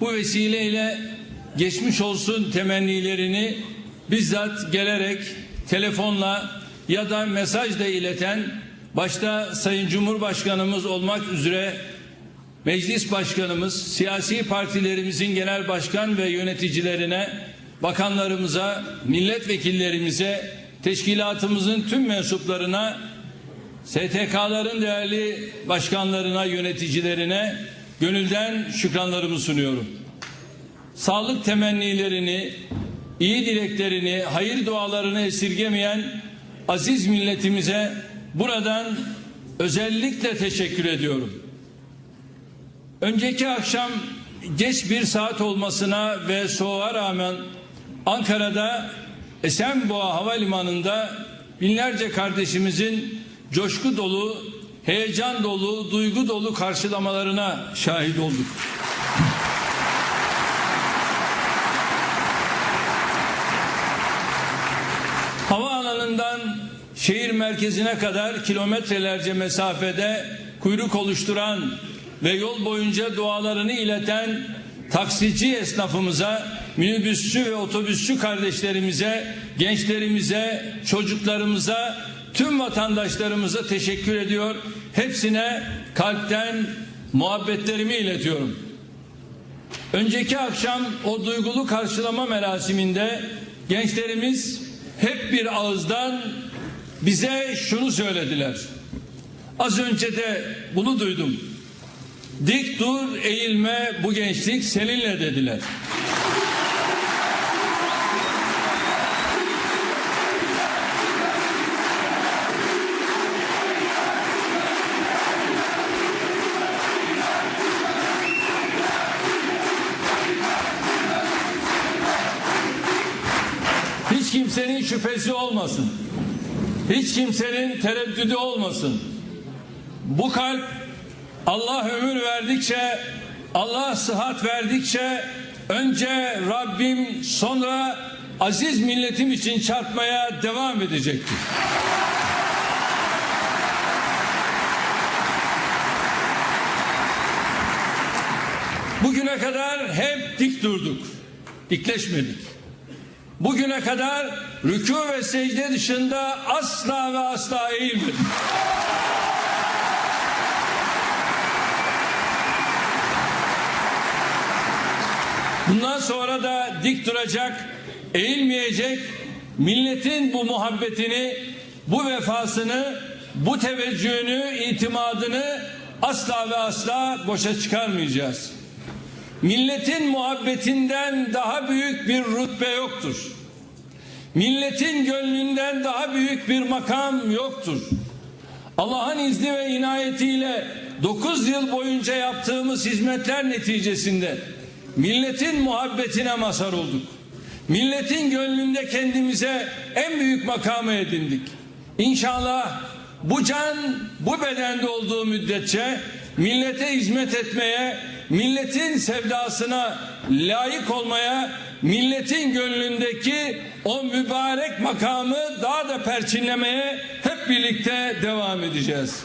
bu vesileyle geçmiş olsun temennilerini bizzat gelerek telefonla ya da mesajla ileten başta Sayın Cumhurbaşkanımız olmak üzere Meclis Başkanımız, siyasi partilerimizin genel başkan ve yöneticilerine, bakanlarımıza, milletvekillerimize, teşkilatımızın tüm mensuplarına, STK'ların değerli başkanlarına, yöneticilerine gönülden şükranlarımı sunuyorum. Sağlık temennilerini, iyi dileklerini, hayır dualarını esirgemeyen aziz milletimize buradan özellikle teşekkür ediyorum. Önceki akşam geç bir saat olmasına ve soğuğa rağmen Ankara'da Esenboğa Havalimanı'nda binlerce kardeşimizin coşku dolu, heyecan dolu, duygu dolu karşılamalarına şahit olduk. Havaalanından şehir merkezine kadar kilometrelerce mesafede kuyruk oluşturan ve yol boyunca dualarını ileten taksici esnafımıza, minibüsçü ve otobüsçü kardeşlerimize, gençlerimize, çocuklarımıza, tüm vatandaşlarımıza teşekkür ediyor. Hepsine kalpten muhabbetlerimi iletiyorum. Önceki akşam o duygulu karşılama merasiminde gençlerimiz hep bir ağızdan bize şunu söylediler. Az önce de bunu duydum. Dik dur, eğilme, bu gençlik seninle dediler. Hiç kimsenin şüphesi olmasın. Hiç kimsenin tereddüdü olmasın. Bu kalp Allah ömür verdikçe, Allah sıhhat verdikçe önce Rabbim sonra aziz milletim için çarpmaya devam edecektir. Bugüne kadar hep dik durduk. Dikleşmedik. Bugüne kadar rükû ve secde dışında asla ve asla eğilmedik. Bundan sonra da dik duracak, eğilmeyecek, milletin bu muhabbetini, bu vefasını, bu teveccühünü, itimadını asla ve asla boşa çıkarmayacağız. Milletin muhabbetinden daha büyük bir rütbe yoktur. Milletin gönlünden daha büyük bir makam yoktur. Allah'ın izni ve inayetiyle 9 yıl boyunca yaptığımız hizmetler neticesinde milletin muhabbetine mazhar olduk. Milletin gönlünde kendimize en büyük makamı edindik. İnşallah bu can bu bedende olduğu müddetçe millete hizmet etmeye, milletin sevdasına layık olmaya, milletin gönlündeki o mübarek makamı daha da perçinlemeye hep birlikte devam edeceğiz.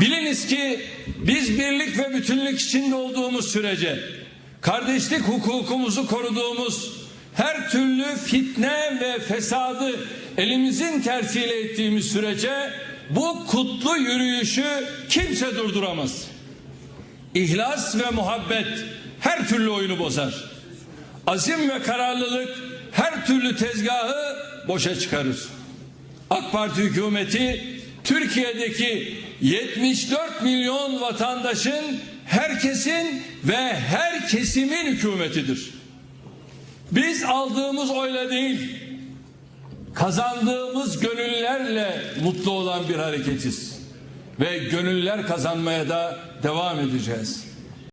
Biliniz ki biz birlik ve bütünlük içinde olduğumuz sürece kardeşlik hukukumuzu koruduğumuz her türlü fitne ve fesadı elimizin tersiyle ettiğimiz sürece bu kutlu yürüyüşü kimse durduramaz. İhlas ve muhabbet her türlü oyunu bozar. Azim ve kararlılık her türlü tezgahı boşa çıkarır. AK Parti hükümeti Türkiye'deki 74 milyon vatandaşın herkesin ve her kesimin hükümetidir. Biz aldığımız oyla değil, kazandığımız gönüllerle mutlu olan bir hareketiz. Ve gönüller kazanmaya da devam edeceğiz.